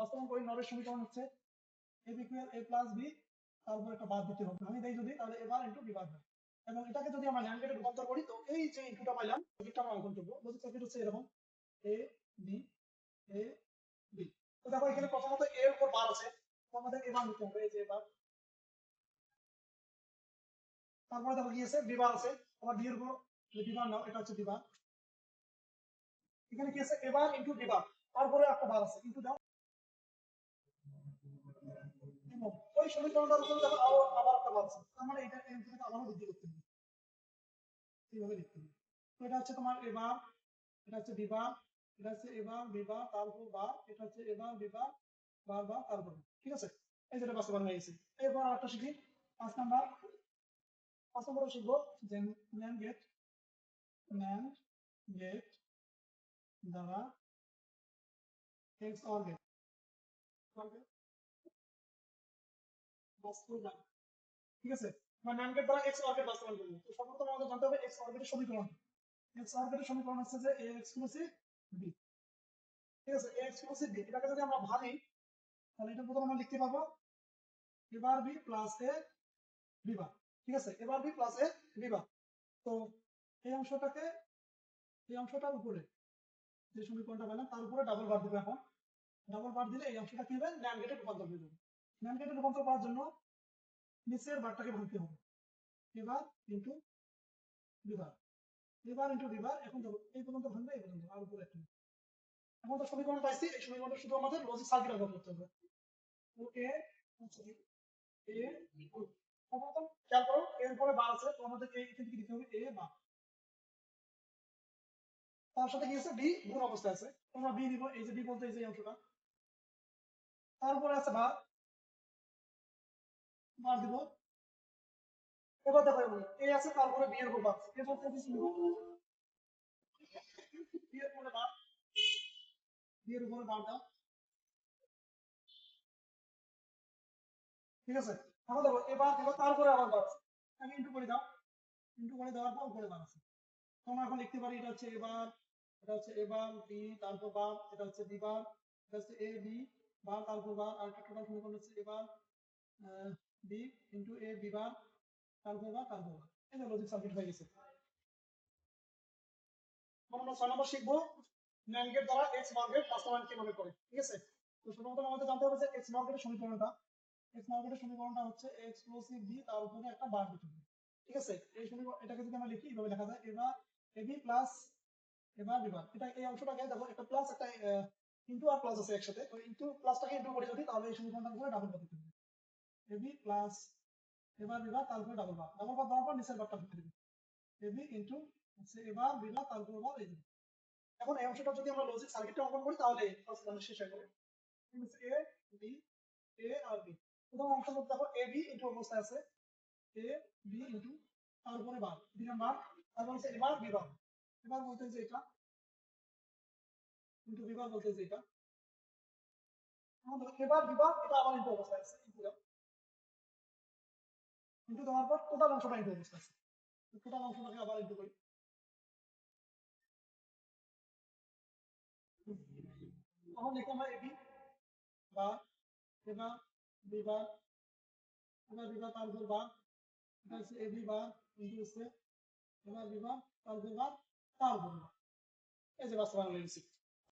বাস্তবায়ন করি নরের সমীকরণ হচ্ছে ইকুয়াল এ প্লাস বি তারপর একটা বাদ দিতে হবে। আমি দেই যদি, তাহলে বি এবং এটাকে যদি আমরা ন্যান্ড গেটে রূপান্তর করি, তো এই যে পাইলাম এটা আমরা অঙ্কন সার্কিট হচ্ছে এরকম এ বি এ বি তো দেখো, এখানে প্রথমত এ এর উপর বার আছে। তো আমাদের এবার নিতে হবে, এই যে এবার তারপরে দেখো কি আছে? বিবার আছে। আবার বি এর উপর বিবার নাও, এটা হচ্ছে বিবার এখানে কি আছে? এবার ইনটু বিবার তারপরে একটা বার আছে। ইনটু দাও। এবং ওই সমীকরণটার উপরে দেখো, আবার একটা বার আছে। তার মানে এটা এখানে আবারও বৃদ্ধি করতে হবে। এইভাবে লিখতে হবে। তো এটা হচ্ছে তোমার এবার এটা হচ্ছে বিবার এটা হচ্ছে এবার বিবার তারপর বার এটা হচ্ছে এবার বিবার বার বার তারপর ঠিক আছে? এই যেটা বাস্তবায়ন হয়ে গেছে। এরপর আরেকটা শিখি। পাঁচ নাম্বার। পাঁচ নম্বরে শিখব। যে ন্যান গেট ন্যান গেট দ্বারা এক্স অর গেট। ঠিক আছে? এবার বি প্লাস এ বিবার ঠিক আছে? বি প্লাস এ তো এই অংশটাকে, এই অংশটার উপরে যে সমীকরণটা পেলাম তার উপরে ডাবল বার দিব এখন। ডাবল বার দিলে এই অংশটা কি হবে? ন্যান রূপান্তর হয়ে যাবে। ন্যান গেটে রূপান্তর করার জন্য নিচের বারটাকে ভাঙতে হবে। এবার ইন্টু বিবার এবার ইন্টু বিবার এখন দেখো, এই পর্যন্ত ভাঙবে, এই পর্যন্ত, আর উপরে একটা। এখন তো সমীকরণ পাইছি, এই সমীকরণটা শুধু আমাদের লজিক সার্কিট ব্যবহার করতে হবে। ওকে এ প্রথম খেয়াল করো, এর পরে বার আছে, তো আমাদের এই এখান থেকে দিতে হবে এ বার। তার সাথে কি আছে? বি গুণ অবস্থায় আছে। তোমরা বি নিব, এই যে বি বলতে এই যে অংশটা। তারপরে আছে বার বার দিব। এবার দেখো এবার এ আছে তারপরে বি এর উপর বার এ বলতে দিছি বি এর উপরে বার বি উপরে বার দাও। ঠিক আছে? এখন দেখো এবার দেখো তারপরে আবার বার আমি ইন্টু করে দাও। ইন্টু করে দেওয়ার পর উপরে বার আছে। তোমরা এখন লিখতে পারি, এটা হচ্ছে এবার এটা হচ্ছে এবার বি, তারপর বার এটা হচ্ছে বি বার এটা হচ্ছে এ, বি বার তারপর বার আর একটা টোটাল সমীকরণ হচ্ছে এবার B into A B bar bar তারপর বার এই লজিক সার্কিট হয়ে গেছে। আমরা ছয় নম্বর শিখব ন্যান্ড দ্বারা এক্স মার্কেট বাস্তবায়ন কীভাবে করে, ঠিক আছে? তো সর্বপ্রথম আমাদের জানতে হবে যে এক্স মার্কেটের সমীকরণটা এক্স মার্কেটের সমীকরণটা হচ্ছে এক্সক্লুসিভ বি তার উপরে একটা বার দিতে হবে ঠিক আছে? এই সমীকরণ, এটাকে যদি আমরা লিখি এইভাবে লেখা যায় এবার এবি প্লাস এবার বিভাগ এটা এই অংশটাকে দেখো, একটা প্লাস একটা ইনটু আর প্লাস আছে একসাথে। ওই ইনটু প্লাসটাকে ইনটু করে যদি, তাহলে এই সমীকরণটার উপরে ডাবল বার দিতে হবে। এবি প্লাস এবার বিভাগ তারপরে ডাবল বার ডাবল বার দেওয়ার পর নিচের বারটা লিখতে হবে। এবি ইনটু এবার বিভাগ তারপর বার এই। এখন এই অংশটা যদি আমরা লজিক সার্কিটে অঙ্কন করি, তাহলে ফার্স্ট শেষ হয়ে যাবে A B A R B প্রথম মধ্যে দেখো এ বি ইনটু অবস্থায় আছে। এ বি ইনটু তারপরে বার দিলাম বার তারপর হচ্ছে এবার বিভাগ। এবার বলতে যে এটা। ইনটু বিভাগ বলতে যে এটা। এবার বিভাগ, এটা আবার ইনটু অবস্থায় আছে ইনটু দেওয়ার পর টোটাল অংশটা ইনটু আছে টোটাল অংশটাকে আবার ইনটু করি। তখন এবি বা এবার বিভাগ এবার বিভাগ তারপর বা এটা হচ্ছে এবি বা ইনটু হচ্ছে এবার বিভাগ তারপর বা এই যে বাস্তবায়ন গেছে।